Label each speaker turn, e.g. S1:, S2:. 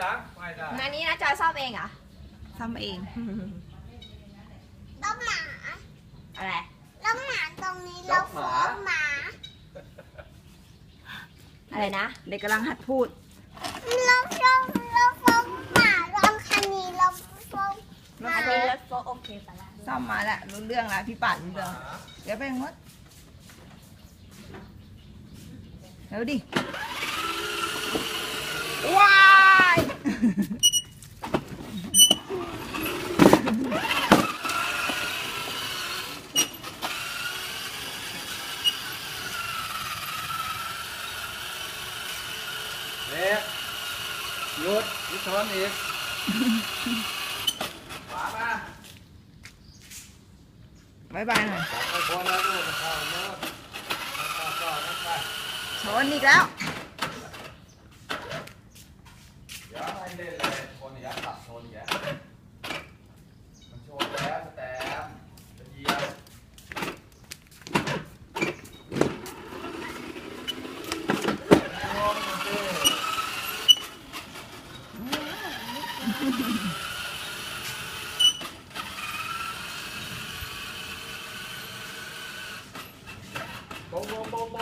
S1: หลังไม่ได้
S2: อันนี้นะจอยซ่อมเองเหรอ
S3: ซ่อมเอง
S4: แล้วหมา
S2: อะไร
S4: แล้วหมาตรงนี้เราฟ้องหมา
S2: อะไรนะ
S3: เด็กกำลังหัดพูด
S4: เราฟ้องเราฟ้องหมาเราคันนี้เราฟ้องหมา
S2: อันนี้รถโฟล์โอเคไปแล้ว
S3: ซ่อมมาแล้วรู้เรื่องแล้วพี่ป่านรู้เรื่องเดี๋ยวไปงดเดี๋ยวดิว้า
S1: เด็กหยุดหยุดชนอีกขวามา
S3: บายบายหน่อย
S1: จับไปคนแล้วลูกเข้าเนื้อเข้าเข้าเข้าเข้า
S3: ชนอีกแล้ว
S1: เดี๋ยวให้เล่นเลยคนอย่าขับชนแกมันชนแล้วสแตมจะเหยียบชนมันสิ โป้งโป้งโ